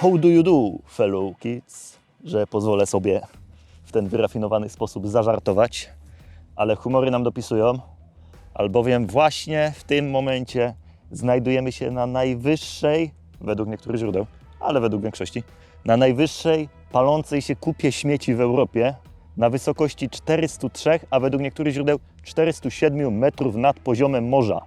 How do you do, fellow kids? Że pozwolę sobie w ten wyrafinowany sposób zażartować, ale humory nam dopisują, albowiem właśnie w tym momencie znajdujemy się na najwyższej, według niektórych źródeł, ale według większości, na najwyższej palącej się kupie śmieci w Europie na wysokości 403, a według niektórych źródeł 407 metrów nad poziomem morza.